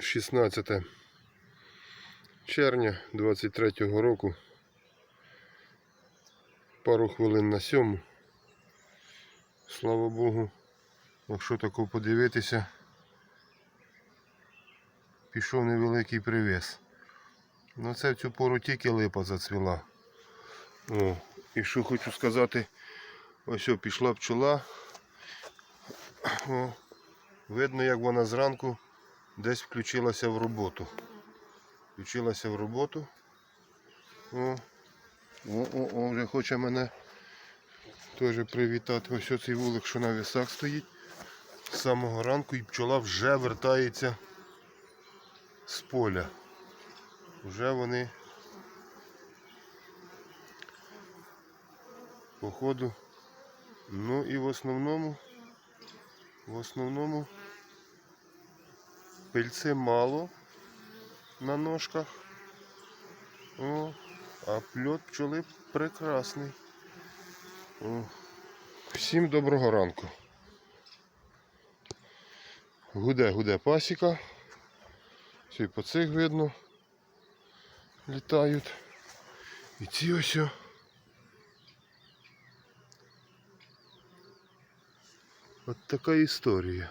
16 червня 23 року. Пару хвилин на сьому. Слава Богу, якщо тако подивитися, пішов невеликий привіз. Ну це в цю пору тільки липа зацвіла. О, і що хочу сказати, ось о, пішла пчола. О, видно, як вона зранку десь включилася в роботу. Включилася в роботу. О, о, о, о вже хоче мене теж привітати. Ось цей вулик, що на вісах стоїть. З самого ранку і пчола вже вертається з поля. Вже вони походу. Ну і в основному, в основному пильци мало на ножках. О, а пльот пчоли прекрасний. О. Всім доброго ранку. Гуде, гуде пасіка. Все і по цих видно. Літають. І ці ось. От така історія.